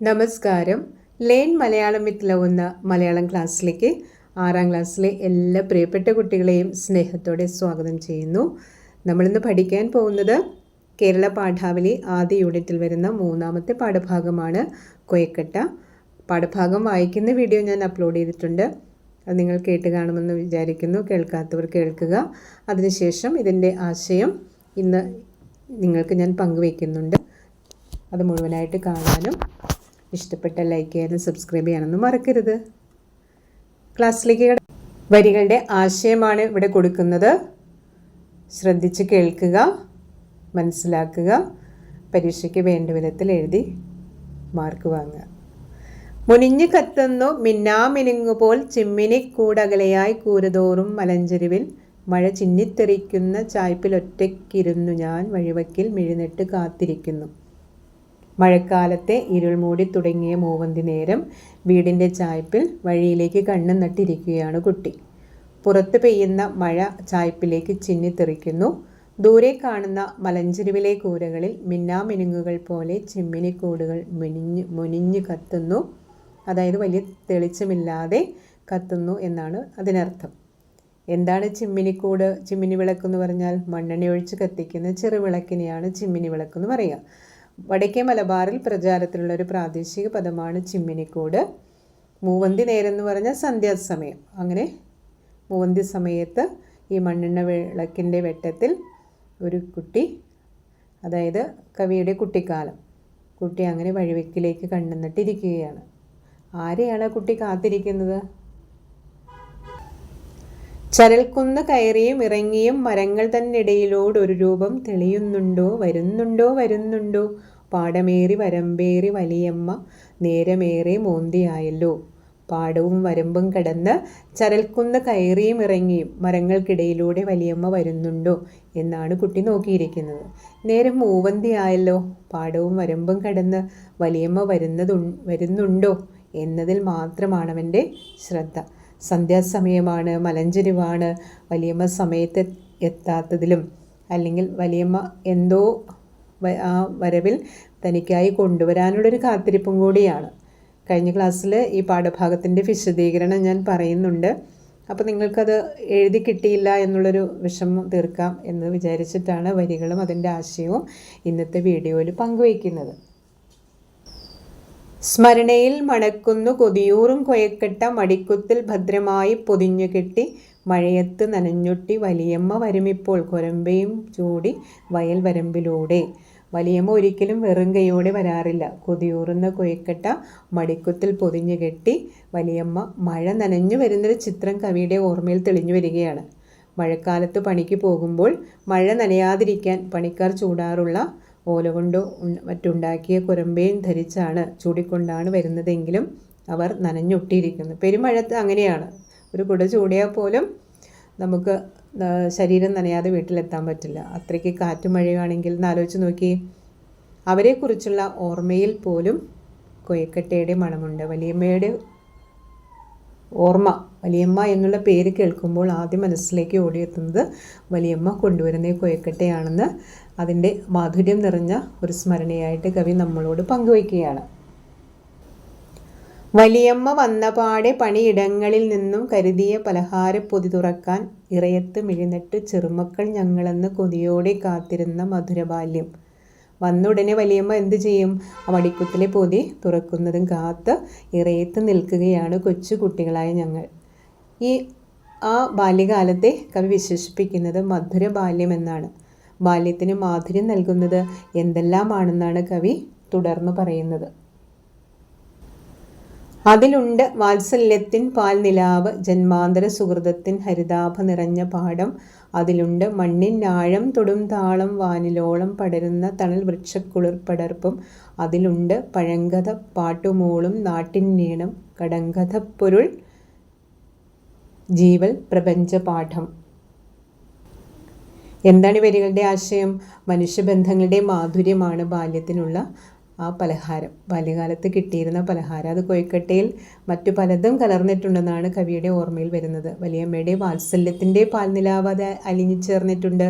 നമസ്കാരം. Learn Malayalam with love എന്ന മലയാളം ക്ലാസ്സിലേക്ക് ആറാം ക്ലാസ്സിലെ എല്ലാ പ്രിയപ്പെട്ട കുട്ടികളെയും സ്നേഹത്തോടെ സ്വാഗതം ചെയ്യുന്നു. നമ്മളിന്ന് പഠിക്കാൻ പോകുന്നത് കേരള പാഠാവലി ആദ്യ യൂണിറ്റിൽ വരുന്ന മൂന്നാമത്തെ പാഠഭാഗമാണ് കൊയക്കട്ട. പാഠഭാഗം വായിക്കുന്ന വീഡിയോ ഞാൻ അപ്ലോഡ് ചെയ്തിട്ടുണ്ട്. അത് നിങ്ങൾ കേട്ട് കാണുമെന്ന് വിചാരിക്കുന്നു. കേൾക്കാത്തവർ കേൾക്കുക. അതിനുശേഷം ഇതിന്റെ ആശയം ഇന്ന് നിങ്ങൾക്ക് ഞാൻ പങ്കുവയ്ക്കുന്നുണ്ട്. അത് മുഴുവനായിട്ട് കാണാനും ഇഷ്ടപ്പെട്ട ലൈക്ക് ചെയ്യാനും സബ്സ്ക്രൈബ് ചെയ്യാനൊന്നും മറക്കരുത്. ക്ലാസ്സിലേക്ക് വരികളുടെ ആശയമാണ് ഇവിടെ കൊടുക്കുന്നത്. ശ്രദ്ധിച്ച് കേൾക്കുക മനസ്സിലാക്കുക പരീക്ഷയ്ക്ക് വേണ്ട വിധത്തിൽ എഴുതി മാർക്ക് വാങ്ങുക. മുനിഞ്ഞു കത്തുന്നു മിന്നാമിനുങ്ങുപോൽ ചിമ്മിനി കൂടകലയായി കൂരതോറും മലഞ്ചെരുവിൽ മഴ ചിന്നിത്തെറിക്കുന്ന ചായ്പിലൊറ്റയ്ക്കിരുന്നു ഞാൻ വഴിവക്കിൽ മിഴുന്നിട്ട് കാത്തിരിക്കുന്നു. മഴക്കാലത്തെ ഇരുൾ മൂടി തുടങ്ങിയ മൂവന്തി നേരം വീടിന്റെ ചായ്പിൽ വഴിയിലേക്ക് കണ്ണു നട്ടിരിക്കുകയാണ് കുട്ടി. പുറത്ത് പെയ്യുന്ന മഴ ചായ്പിലേക്ക് ചിന്നിത്തെറിക്കുന്നു ദൂരെ കാണുന്ന മലഞ്ചെരുവിലെ കൂരകളിൽ മിന്നാമിനുങ്ങുകൾ പോലെ ചെമ്മിനിക്കൂടുകൾ മുനിഞ്ഞ് മുനിഞ്ഞ് കത്തുന്നു. അതായത് വലിയ തെളിച്ചമില്ലാതെ കത്തുന്നു എന്നാണ് അതിനർത്ഥം. എന്താണ് ചിമ്മിനിക്കൂട്? ചിമ്മിനി വിളക്കെന്ന് പറഞ്ഞാൽ മണ്ണെണ്ണ ഒഴിച്ച് കത്തിക്കുന്ന ചെറുവിളക്കിനെയാണ് ചിമ്മിനി വിളക്കെന്ന് പറയുക വടക്കേ മലബാറിൽ പ്രചാരത്തിലുള്ള ഒരു പ്രാദേശിക പദമാണ് ചിമ്മിനിക്കൂട്. മൂവന്തി നേരം എന്ന് പറഞ്ഞാൽ സന്ധ്യാസമയം അങ്ങനെ മൂവന്തി സമയത്ത് ഈ മണ്ണെണ്ണ വിളക്കിന്റെ വെട്ടത്തിൽ ഒരു കുട്ടി അതായത് കവിയുടെ കുട്ടിക്കാലം കുട്ടി അങ്ങനെ വഴിവെക്കിലേക്ക് കണ്ണുന്നിട്ടിരിക്കുകയാണ് ആരെയാണ് കുട്ടി കാത്തിരിക്കുന്നത്? ചരൽക്കുന്ന് കയറിയും ഇറങ്ങിയും മരങ്ങൾ തന്നിടയിലോട് ഒരു രൂപം തെളിയുന്നുണ്ടോ? വരുന്നുണ്ടോ? വരുന്നുണ്ടോ? പാടമേറി വരമ്പേറി വലിയമ്മ നേരമേറെ മോന്തിയായല്ലോ. പാടവും വരമ്പും കടന്ന് ചരൽക്കുന്ന് കയറിയും ഇറങ്ങിയും മരങ്ങൾക്കിടയിലൂടെ വലിയമ്മ വരുന്നുണ്ടോ? എന്നാണ് കുട്ടി നോക്കിയിരിക്കുന്നത്. നേരം മൂവന്തിയായല്ലോ. പാടവും വരമ്പും കടന്ന് വലിയമ്മ വരുന്നതു വരുന്നുണ്ടോ? എന്നതിൽ മാത്രമാണ് അവന്റെ ശ്രദ്ധ. സന്ധ്യാസമയമാണ് മലഞ്ചെരിവാണ് വലിയമ്മ സമയത്ത് എത്താത്തതിലും അല്ലെങ്കിൽ വലിയമ്മ എന്തോ ആ വരവിൽ തനിക്കായി കൊണ്ടുവരാനുള്ളൊരു കാത്തിരിപ്പും കൂടിയാണ്. കഴിഞ്ഞ ക്ലാസ്സിൽ ഈ പാഠഭാഗത്തിന്റെ വിശദീകരണം ഞാൻ പറയുന്നുണ്ട്. അപ്പോൾ നിങ്ങൾക്കത് എഴുതി കിട്ടിയില്ല എന്നുള്ളൊരു വിഷമം തീർക്കാം എന്ന് വിചാരിച്ചിട്ടാണ് വരികളും അതിന്റെ ആശയവും ഇന്നത്തെ വീഡിയോയിൽ പങ്കുവയ്ക്കുന്നത്. സ്മരണയിൽ മണക്കുന്നു കൊതിയൂറും കൊയക്കെട്ട മടിക്കുത്തിൽ ഭദ്രമായി പൊതിഞ്ഞു കെട്ടി മഴയത്ത് നനഞ്ഞൊട്ടി വലിയമ്മ വരുമിപ്പോൾ കൊരമ്പയും ചൂടി വയൽ വരമ്പിലൂടെ. വലിയമ്മ ഒരിക്കലും വെറും കൈയോടെ വരാറില്ല. കൊതിയൂറുന്ന കൊയക്കെട്ട മടിക്കുത്തിൽ പൊതിഞ്ഞു കെട്ടി വലിയമ്മ മഴ നനഞ്ഞു വരുന്നൊരു ചിത്രം കവിയുടെ ഓർമ്മയിൽ തെളിഞ്ഞു വരികയാണ്. മഴക്കാലത്ത് പണിക്ക് പോകുമ്പോൾ മഴ നനയാതിരിക്കാൻ പണിക്കാർ ചൂടാറുള്ള ഓല കൊണ്ടോ മറ്റുണ്ടാക്കിയ കുരമ്പയും ധരിച്ചാണ് ചൂടിക്കൊണ്ടാണ് വരുന്നതെങ്കിലും അവർ നനഞ്ഞൊട്ടിയിരിക്കുന്നു. പെരുമഴത്ത് അങ്ങനെയാണ്. ഒരു കുട ചൂടിയാൽ പോലും നമുക്ക് ശരീരം നനയാതെ വീട്ടിലെത്താൻ പറ്റില്ല. അത്രയ്ക്ക് കാറ്റും മഴയാണെങ്കിൽ എന്നാലോചിച്ച് നോക്കി. അവരെക്കുറിച്ചുള്ള ഓർമ്മയിൽ പോലും കൊയക്കട്ടയുടെ മണമുണ്ട്. വലിയമ്മയുടെ ഓർമ്മ വലിയമ്മ എന്നുള്ള പേര് കേൾക്കുമ്പോൾ ആദ്യം മനസ്സിലേക്ക് ഓടിയെത്തുന്നത് വലിയമ്മ കൊണ്ടുവരുന്ന കൊയക്കട്ടയാണെന്ന് അതിന്റെ മാധുര്യം നിറഞ്ഞ ഒരു സ്മരണയായിട്ട് കവി നമ്മളോട് പങ്കുവയ്ക്കുകയാണ്. വലിയമ്മ വന്നപാടെ പണിയിടങ്ങളിൽ നിന്നും കരുതിയ പലഹാരപ്പൊതി തുറക്കാൻ ഇറയത്ത് മിഴിനെട്ട് ചെറുമക്കൾ ഞങ്ങളെന്ന് കൊതിയോടെ കാത്തിരുന്ന മധുരബാല്യം. വന്നുടനെ വലിയമ്മ എന്ത് ചെയ്യും? വടിക്കുത്തിലെ പൊതി തുറക്കുന്നതും കാത്ത് ഇറയത്ത് നിൽക്കുകയാണ് കൊച്ചു കുട്ടികളായ ഞങ്ങൾ. ഈ ആ ബാല്യകാലത്തെ കവി വിശേഷിപ്പിക്കുന്നത് മധുര ബാല്യം എന്നാണ്. ബാല്യത്തിന് മാധുര്യം നൽകുന്നത് എന്തെല്ലാമാണെന്നാണ് കവി തുടർന്ന് പറയുന്നത്. അതിലുണ്ട് വാത്സല്യത്തിൻ പാൽ നിലാവ് ജന്മാന്തര സുഹൃതത്തിൻ ഹരിതാഭ നിറഞ്ഞ പാടം അതിലുണ്ട് മണ്ണിൻ ആഴം തൊടും താളം വാനിലോളം പടരുന്ന തണൽ വൃക്ഷക്കുളിർ പടർപ്പും. അതിലുണ്ട് പഴങ്കഥ പാട്ടുമൂളും നാട്ടിൻ നീണം കടങ്കഥ പൊരുൾ ജീവൽ പ്രപഞ്ചപാഠം. എന്താണ് ഈ വരികളുടെ ആശയം? മനുഷ്യബന്ധങ്ങളുടെ മാധുര്യമാണ് ബാല്യത്തിനുള്ള ആ പലഹാരം. ബാല്യകാലത്ത് കിട്ടിയിരുന്ന പലഹാരം. അത് കൊയ്ക്കട്ടയിൽ മറ്റു പലതും കലർന്നിട്ടുണ്ടെന്നാണ് കവിയുടെ ഓർമ്മയിൽ വരുന്നത്. വലിയമ്മയുടെ വാത്സല്യത്തിന്റെ പാൽനിലാവ് അത് അലിഞ്ഞു ചേർന്നിട്ടുണ്ട്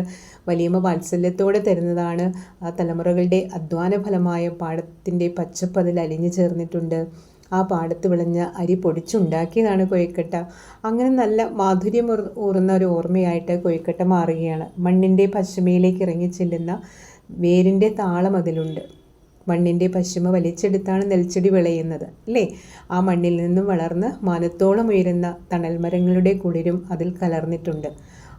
വലിയമ്മ വാത്സല്യത്തോടെ തരുന്നതാണ് ആ തലമുറകളുടെ അധ്വാന ഫലമായ പാടത്തിന്റെ പച്ചപ്പതിൽ അലിഞ്ഞു ചേർന്നിട്ടുണ്ട് ആ പാടത്ത് വിളഞ്ഞ അരി പൊടിച്ചുണ്ടാക്കിയതാണ് കൊയ്ക്കട്ട. അങ്ങനെ നല്ല മാധുര്യം ഊറുന്ന ഒരു ഓർമ്മയായിട്ട് കൊയ്ക്കട്ട മാറുകയാണ്. മണ്ണിന്റെ പശ്ചിമയിലേക്ക് ഇറങ്ങി ചെല്ലുന്ന വേരിന്റെ താളം അതിലുണ്ട്. മണ്ണിന്റെ പശ്ചിമ വലിച്ചെടുത്താണ് നെൽച്ചെടി വിളയുന്നത് അല്ലേ? ആ മണ്ണിൽ നിന്നും വളർന്ന് മാനത്തോളം ഉയരുന്ന തണൽ മരങ്ങളുടെ കുളിരും അതിൽ കലർന്നിട്ടുണ്ട്.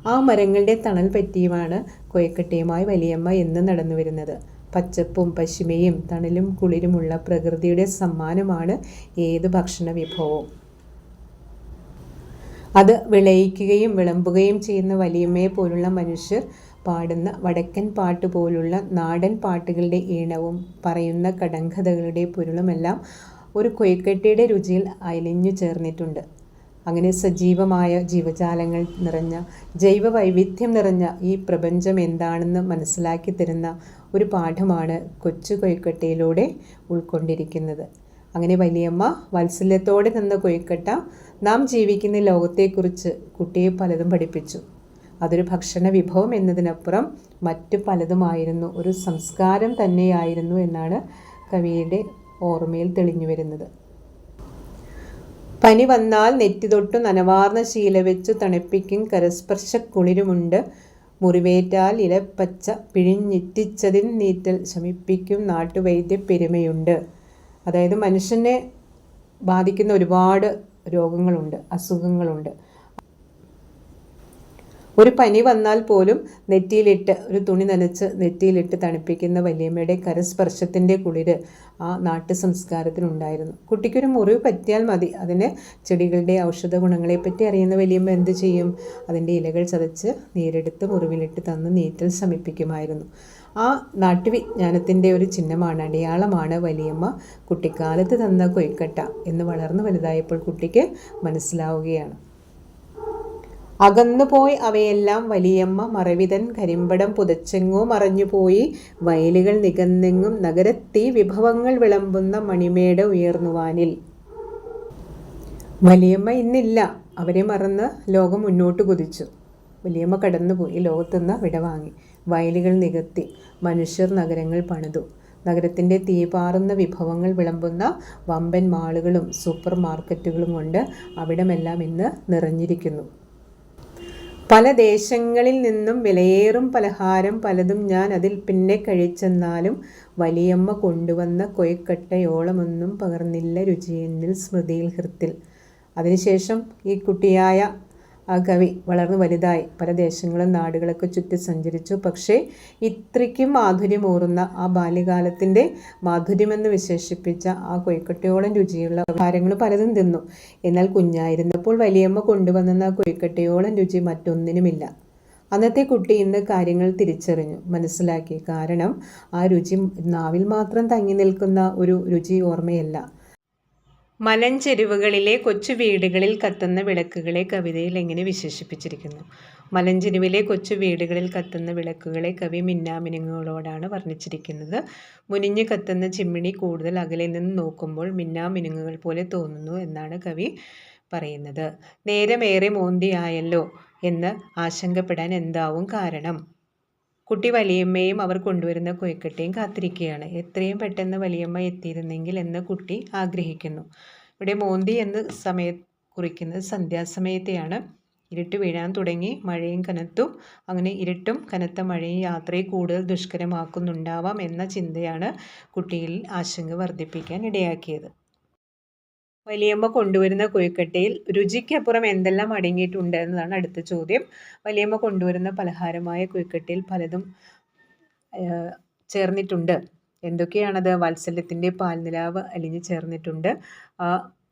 ആ മരങ്ങളുടെ തണൽ പറ്റിയുമാണ് കൊയക്കട്ടയുമായി വലിയമ്മ എന്ന് നടന്നു വരുന്നത് പച്ചപ്പും പശിമയും തണലും കുളിരുമുള്ള പ്രകൃതിയുടെ സമ്മാനമാണ് ഏത് ഭക്ഷണ വിഭവവും. അത് വിളയിക്കുകയും വിളമ്പുകയും ചെയ്യുന്ന വലിയമ്മയെ പോലുള്ള മനുഷ്യർ പാടുന്ന വടക്കൻ പാട്ട് പോലുള്ള നാടൻ പാട്ടുകളുടെ ഈണവും പറയുന്ന കടങ്കഥകളുടെ പൊരുളുമെല്ലാം ഒരു കൊയ്ക്കട്ടയുടെ രുചിയിൽ അലിഞ്ഞു ചേർന്നിട്ടുണ്ട്. അങ്ങനെ സജീവമായ ജീവജാലങ്ങൾ നിറഞ്ഞ ജൈവ വൈവിധ്യം നിറഞ്ഞ ഈ പ്രപഞ്ചം എന്താണെന്ന് മനസ്സിലാക്കി തരുന്ന ഒരു പാഠമാണ് കൊച്ചു കൊയ്ക്കട്ടയിലൂടെ ഉൾക്കൊണ്ടിരിക്കുന്നത്. അങ്ങനെ വലിയമ്മ വാത്സല്യത്തോടെ തന്ന കൊയ്ക്കട്ട നാം ജീവിക്കുന്ന ലോകത്തെക്കുറിച്ച് കുട്ടിയെ പലതും പഠിപ്പിച്ചു. അതൊരു ഭക്ഷണ വിഭവം എന്നതിനപ്പുറം മറ്റു പലതുമായിരുന്നു. ഒരു സംസ്കാരം തന്നെയായിരുന്നു എന്നാണ് കവിയുടെ ഓർമ്മയിൽ തെളിഞ്ഞു വരുന്നത് പനി വന്നാൽ നെറ്റിതൊട്ടു നനവാർന്ന ശീല വെച്ചു തണുപ്പിക്കും കരസ്പർശ കുളിരുമുണ്ട് മുറിവേറ്റാൽ ഇലപ്പച്ച പിഴിഞ്ഞിറ്റിച്ചതിൻ നീറ്റൽ ശമിപ്പിക്കും നാട്ടുവൈദ്യ പെരുമയുണ്ട്. അതായത് മനുഷ്യനെ ബാധിക്കുന്ന ഒരുപാട് രോഗങ്ങളുണ്ട് അസുഖങ്ങളുണ്ട്. ഒരു പനി വന്നാൽ പോലും നെറ്റിയിലിട്ട് ഒരു തുണി നനച്ച് നെറ്റിയിലിട്ട് തണുപ്പിക്കുന്ന വലിയമ്മയുടെ കരസ്പർശത്തിന്റെ കുളിര് ആ നാട്ടു സംസ്കാരത്തിനുണ്ടായിരുന്നു കുട്ടിക്കൊരു മുറിവ് പറ്റിയാൽ മതി. അതിന് ചെടികളുടെ ഔഷധ ഗുണങ്ങളെപ്പറ്റി അറിയുന്ന വലിയമ്മ എന്ത് ചെയ്യും? അതിന്റെ ഇലകൾ ചതച്ച് നീരെടുത്ത് മുറിവിലിട്ട് തന്ന് നീറ്റൽ ശമിപ്പിക്കുമായിരുന്നു. ആ നാട്ടുവിജ്ഞാനത്തിന്റെ ഒരു ചിഹ്നമാണ് അടയാളമാണ് വലിയമ്മ കുട്ടിക്കാലത്ത് തന്ന കൊയ്ക്കട്ട എന്ന് വളർന്നു വലുതായപ്പോൾ കുട്ടിക്ക് മനസ്സിലാവുകയാണ്. അകന്നുപോയി അവയെല്ലാം വലിയമ്മ മറവിതൻ കരിമ്പടം പുതച്ചെങ്ങോ മറഞ്ഞുപോയി. വയലുകൾ നികന്നെങ്ങും നഗരത്തി വിഭവങ്ങൾ വിളമ്പുന്ന മണിമേട ഉയർന്നുവാനിൽ. വലിയമ്മ ഇന്നില്ല. അവരെ മറന്ന് ലോകം മുന്നോട്ട് കുതിച്ചു. വലിയമ്മ കടന്നുപോയി ലോകത്തുനിന്ന് വിടവാങ്ങി വയലുകൾ നികത്തി മനുഷ്യർ നഗരങ്ങൾ പണിതു. നഗരത്തിന്റെ തീപാറുന്ന വിഭവങ്ങൾ വിളമ്പുന്ന വമ്പൻ മാളുകളും സൂപ്പർ മാർക്കറ്റുകളും കൊണ്ട് അവിടമെല്ലാം ഇന്ന് നിറഞ്ഞിരിക്കുന്നു. പല ദേശങ്ങളിൽ നിന്നും വിലയേറും പലഹാരം പലതും ഞാൻ അതിൽ പിന്നെ കഴിച്ചെന്നാലും വലിയമ്മ കൊണ്ടുവന്ന കൊയ്ക്കട്ടയോളമൊന്നും പകർന്നില്ല രുചിയെന്നിൽ സ്മൃതിയിൽ ഹൃത്തിൽ. അതിനുശേഷം ഈ കുട്ടിയായ ആ കവി വളർന്നു വലുതായി. പല ദേശങ്ങളും നാടുകളൊക്കെ ചുറ്റി സഞ്ചരിച്ചു. പക്ഷേ ഇത്രയ്ക്കും മാധുര്യമൂറുന്ന ആ ബാല്യകാലത്തിന്റെ മാധുര്യമെന്ന് വിശേഷിപ്പിച്ച ആ കൊയ്ക്കട്ടയോളം രുചിയുള്ള കാര്യങ്ങൾ പലതും തിന്നു. എന്നാൽ കുഞ്ഞായിരുന്നപ്പോൾ വലിയമ്മ കൊണ്ടുവന്ന കൊയ്ക്കട്ടയോളം രുചി മറ്റൊന്നിനുമില്ല. അന്നത്തെ കുട്ടി ഇന്ന് കാര്യങ്ങൾ തിരിച്ചറിഞ്ഞു. മനസ്സിലാക്കി. കാരണം ആ രുചി നാവിൽ മാത്രം തങ്ങി നിൽക്കുന്ന ഒരു രുചി ഓർമ്മയല്ല. മലഞ്ചെരുവുകളിലെ കൊച്ചു വീടുകളിൽ കത്തുന്ന വിളക്കുകളെ കവിതയിൽ എങ്ങനെ വിശേഷിപ്പിച്ചിരിക്കുന്നു? മലഞ്ചെരുവിലെ കൊച്ചു വീടുകളിൽ കത്തുന്ന വിളക്കുകളെ കവി മിന്നാമിനുങ്ങുകളോടാണ് വർണിച്ചിരിക്കുന്നത്. മുനിഞ്ഞു കത്തുന്ന ചിമ്മിണി കൂടുതൽ അകലെ നിന്ന് നോക്കുമ്പോൾ മിന്നാമിനുങ്ങുകൾ പോലെ തോന്നുന്നു എന്നാണ് കവി പറയുന്നത്. നേരമേറെ മോന്തിയായല്ലോ എന്ന് ആശങ്കപ്പെടാൻ എന്താവും കാരണം? കുട്ടി വലിയമ്മയും അവർ കൊണ്ടുവരുന്ന കൊയ്ക്കട്ടയും കാത്തിരിക്കുകയാണ്. എത്രയും പെട്ടെന്ന് വലിയമ്മ എത്തിയിരുന്നെങ്കിൽ എന്ന് കുട്ടി ആഗ്രഹിക്കുന്നു. ഇവിടെ മോന്തി എന്ന് സമയ കുറിക്കുന്നത് സന്ധ്യാസമയത്തെയാണ്. ഇരുട്ട് വീഴാൻ തുടങ്ങി മഴയും കനത്തു. അങ്ങനെ ഇരുട്ടും കനത്ത മഴയും യാത്രയെ കൂടുതൽ ദുഷ്കരമാക്കുന്നുണ്ടാവാം എന്ന ചിന്തയാണ് കുട്ടിയിൽ ആശങ്ക വർദ്ധിപ്പിക്കാൻ ഇടയാക്കിയത്. വലിയമ്മ കൊണ്ടുവരുന്ന കുഴിക്കട്ടയിൽ രുചിക്കപ്പുറം എന്തെല്ലാം അടങ്ങിയിട്ടുണ്ട് എന്നതാണ് അടുത്ത ചോദ്യം. വലിയമ്മ കൊണ്ടുവരുന്ന പലഹാരമായ കുഴിക്കട്ടയിൽ പലതും ചേർന്നിട്ടുണ്ട്. എന്തൊക്കെയാണത്? വാത്സല്യത്തിന്റെ പാൽനിലാവ് അലിഞ്ഞു ചേർന്നിട്ടുണ്ട്.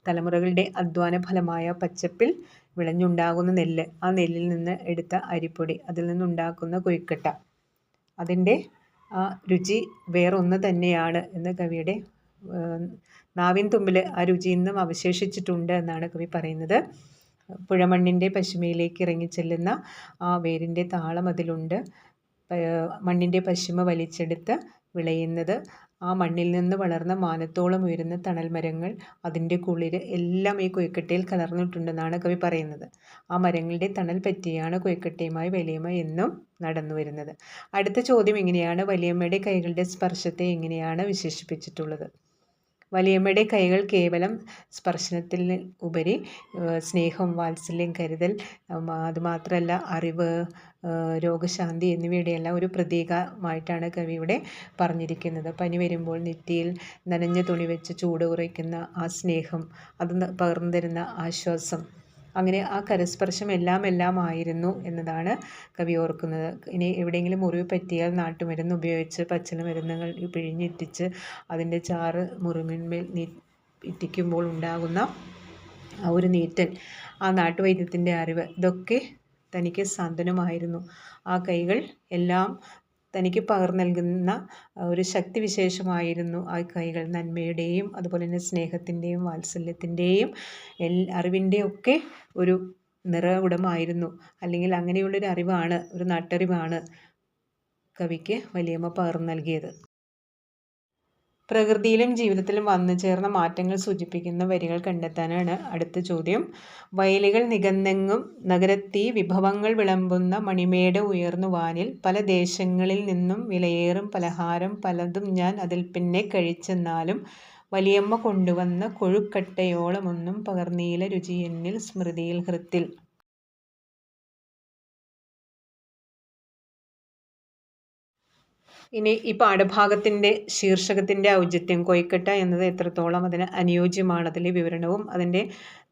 തലമുറകളുടെ അധ്വാന ഫലമായ പച്ചപ്പിൽ വിളഞ്ഞുണ്ടാകുന്ന നെല്ല് ആ നെല്ലിൽ നിന്ന് എടുത്ത അരിപ്പൊടി അതിൽ നിന്നുണ്ടാക്കുന്ന കുഴിക്കട്ട. അതിന്റെ രുചി വേറൊന്ന് തന്നെയാണ് എന്ന് കവിയുടെ നാവിൻ തുമ്പിൽ ആ രുചി ഇന്നും അവശേഷിച്ചിട്ടുണ്ട് എന്നാണ് കവി പറയുന്നത്. പുഴമണ്ണിന്റെ പശ്ചിമയിലേക്ക് ഇറങ്ങിച്ചെല്ലുന്ന ആ വേരിന്റെ താളം അതിലുണ്ട്. മണ്ണിന്റെ പശ്ചിമ വലിച്ചെടുത്ത് വിളയുന്നത്. ആ മണ്ണിൽ നിന്ന് വളർന്ന മാനത്തോളം ഉയരുന്ന തണൽ മരങ്ങൾ അതിന്റെ കുളിര് എല്ലാം ഈ കൊയ്ക്കട്ടയിൽ കലർന്നിട്ടുണ്ടെന്നാണ് കവി പറയുന്നത്. ആ മരങ്ങളുടെ തണൽ പറ്റിയാണ് കൊയ്ക്കട്ടയുമായി വലിയമ്മ എന്നും നടന്നു വരുന്നത് അടുത്ത ചോദ്യം എങ്ങനെയാണ് വലിയമ്മയുടെ കൈകളുടെ സ്പർശത്തെ എങ്ങനെയാണ് വിശേഷിപ്പിച്ചിട്ടുള്ളത്? വലിയമ്മയുടെ കൈകൾ കേവലം സ്പർശനത്തിൽ ഉപരി സ്നേഹം വാത്സല്യം കരുതൽ അതുമാത്രമല്ല അറിവ് രോഗശാന്തി എന്നിവയുടെയെല്ലാം ഒരു പ്രതീകമായിട്ടാണ് കവി ഇവിടെ പറഞ്ഞിരിക്കുന്നത്. പനി വരുമ്പോൾ നെറ്റിയിൽ നനഞ്ഞ തുണി വെച്ച് ചൂട് കുറയ്ക്കുന്ന ആ സ്നേഹം അത് പകർന്നു തരുന്ന ആശ്വാസം. അങ്ങനെ ആ കരസ്പർശം എല്ലാം എല്ലാം ആയിരുന്നു എന്നതാണ് കവി ഓർക്കുന്നത്. ഇനി എവിടെയെങ്കിലും മുറിവ് പറ്റിയാൽ നാട്ടുമരുന്ന് ഉപയോഗിച്ച് പച്ചില മരുന്നുകൾ പിഴിഞ്ഞിറ്റിച്ച് അതിന്റെ ചാറ് മുറിവിന്മേൽ നീ ഇറ്റിക്കുമ്പോൾ ഉണ്ടാകുന്ന ആ ഒരു നീറ്റൽ ആ നാട്ടുവൈദ്യത്തിന്റെ അറിവ് ഇതൊക്കെ തനിക്ക് സാന്ത്വനമായിരുന്നു. ആ കൈകൾ എല്ലാം തനിക്ക് പകർന്നു നൽകുന്ന ഒരു ശക്തി വിശേഷമായിരുന്നു ആ കൈകൾ. നന്മയുടെയും അതുപോലെ തന്നെ സ്നേഹത്തിന്റെയും വാത്സല്യത്തിന്റെയും എൽ അറിവിന്റെയൊക്കെ ഒരു നിറ ഉടമായിരുന്നു. അല്ലെങ്കിൽ അങ്ങനെയുള്ളൊരു അറിവാണ് ഒരു നാട്ടറിവാണ് കവിക്ക് വലിയമ്മ പകർന്നു നൽകിയത്. പ്രകൃതിയിലും ജീവിതത്തിലും വന്നു ചേർന്ന മാറ്റങ്ങൾ സൂചിപ്പിക്കുന്ന വരികൾ കണ്ടെത്താനാണ് അടുത്ത ചോദ്യം. വയലുകൾ നികന്നെങ്ങും നഗരത്തി വിഭവങ്ങൾ വിളമ്പുന്ന മണിമേട ഉയർന്നു വാനിൽ പല ദേശങ്ങളിൽ നിന്നും വിലയേറും പലഹാരം പലതും ഞാൻ അതിൽ പിന്നെ കഴിച്ചെന്നാലും വലിയമ്മ കൊണ്ടുവന്ന കൊഴുക്കട്ടയോളമൊന്നും പകർന്നീല രുചി എന്നിൽ സ്മൃതിയിൽ ഹൃത്തിൽ. ഇനി ഈ പാഠഭാഗത്തിന്റെ ശീർഷകത്തിന്റെ ഔചിത്യം കൊയ്ക്കട്ട എന്നത് എത്രത്തോളം അതിന് അനുയോജ്യമാണ്? അതിലെ വിവരണവും അതിന്റെ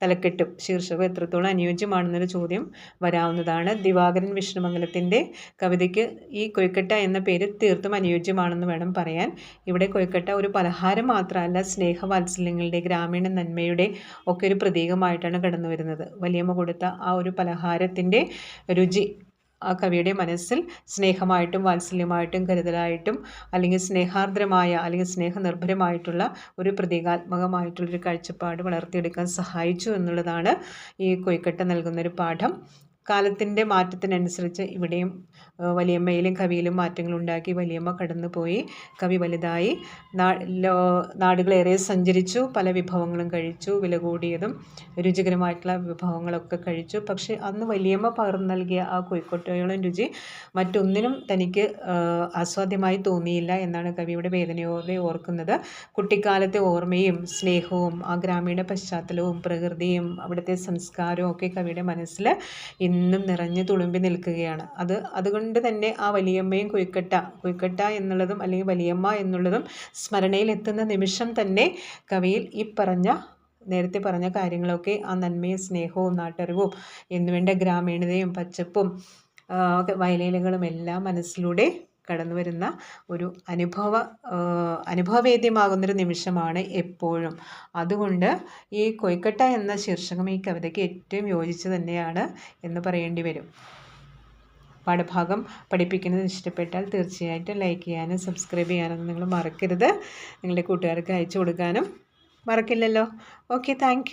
തലക്കെട്ടും ശീർഷകം എത്രത്തോളം അനുയോജ്യമാണെന്നൊരു ചോദ്യം വരാവുന്നതാണ്. ദിവാകരൻ വിഷ്ണുമംഗലത്തിന്റെ കവിതയ്ക്ക് ഈ കൊയ്ക്കട്ട എന്ന പേര് തീർത്തും അനുയോജ്യമാണെന്ന് വേണം പറയാൻ. ഇവിടെ കൊയ്ക്കട്ട ഒരു പലഹാരം മാത്രമല്ല സ്നേഹവാത്സല്യങ്ങളുടെ ഗ്രാമീണ നന്മയുടെ ഒക്കെ ഒരു പ്രതീകമായിട്ടാണ് കടന്നു വരുന്നത് വലിയമ്മ കൊടുത്ത ആ ഒരു പലഹാരത്തിന്റെ രുചി ആ കവിയുടെ മനസ്സിൽ സ്നേഹമായിട്ടും വാത്സല്യമായിട്ടും കരുതലായിട്ടും അല്ലെങ്കിൽ സ്നേഹാർദ്രമായ അല്ലെങ്കിൽ സ്നേഹനിർഭരമായിട്ടുള്ള ഒരു പ്രതീകാത്മകമായിട്ടുള്ളൊരു കാഴ്ചപ്പാട് വളർത്തിയെടുക്കാൻ സഹായിച്ചു എന്നുള്ളതാണ് ഈ കൊയ്ക്കട്ട നൽകുന്നൊരു പാഠം. കാലത്തിന്റെ മാറ്റത്തിനനുസരിച്ച് ഇവിടെയും വലിയമ്മയിലും കവിയിലും മാറ്റങ്ങൾ ഉണ്ടാക്കി വലിയമ്മ കടന്നുപോയി. കവി വലുതായി. നാടുകളേറെ സഞ്ചരിച്ചു പല വിഭവങ്ങളും കഴിച്ചു വില കൂടിയതും രുചികരമായിട്ടുള്ള വിഭവങ്ങളൊക്കെ കഴിച്ചു. പക്ഷേ അന്ന് വലിയമ്മ പകർന്നു നൽകിയ ആ കോഴിക്കോട്ടയോളം രുചി മറ്റൊന്നിനും തനിക്ക് ആസ്വാദ്യമായി തോന്നിയില്ല എന്നാണ് കവിയുടെ വേദനയോടെ ഓർക്കുന്നത്. കുട്ടിക്കാലത്തെ ഓർമ്മയും സ്നേഹവും ആ ഗ്രാമീണ പശ്ചാത്തലവും പ്രകൃതിയും അവിടുത്തെ സംസ്കാരവും ഒക്കെ കവിയുടെ മനസ്സിൽ ഇന്നും നിറഞ്ഞു തുളുമ്പി നിൽക്കുകയാണ്. അത് അതുകൊണ്ട് തന്നെ ആ വലിയമ്മയും കുയിക്കട്ട കുയിക്കട്ട എന്നുള്ളതും അല്ലെങ്കിൽ വലിയമ്മ എന്നുള്ളതും സ്മരണയിൽ എത്തുന്ന നിമിഷം തന്നെ കവിയിൽ ഈ പറഞ്ഞ നേരത്തെ പറഞ്ഞ കാര്യങ്ങളൊക്കെ ആ നന്മയും സ്നേഹവും നാട്ടറിവും എന്നുവേണ്ട ഗ്രാമീണതയും പച്ചപ്പും വയലേലകളും എല്ലാം മനസ്സിലൂടെ കടന്നു വരുന്ന ഒരു അനുഭവ അനുഭവവേദ്യമാകുന്നൊരു നിമിഷമാണ് എപ്പോഴും. അതുകൊണ്ട് ഈ കൊയ്ക്കട്ട എന്ന ശീർഷകം ഈ കവിതയ്ക്ക് ഏറ്റവും യോജിച്ച് തന്നെയാണ് എന്ന് പറയേണ്ടി വരും. പാഠഭാഗം പഠിപ്പിക്കുന്നത് ഇഷ്ടപ്പെട്ടാൽ തീർച്ചയായിട്ടും ലൈക്ക് ചെയ്യാനും സബ്സ്ക്രൈബ് ചെയ്യാനും നിങ്ങൾ മറക്കരുത്. നിങ്ങളുടെ കൂട്ടുകാർക്ക് അയച്ചു കൊടുക്കാനും മറക്കില്ലല്ലോ. Okay thank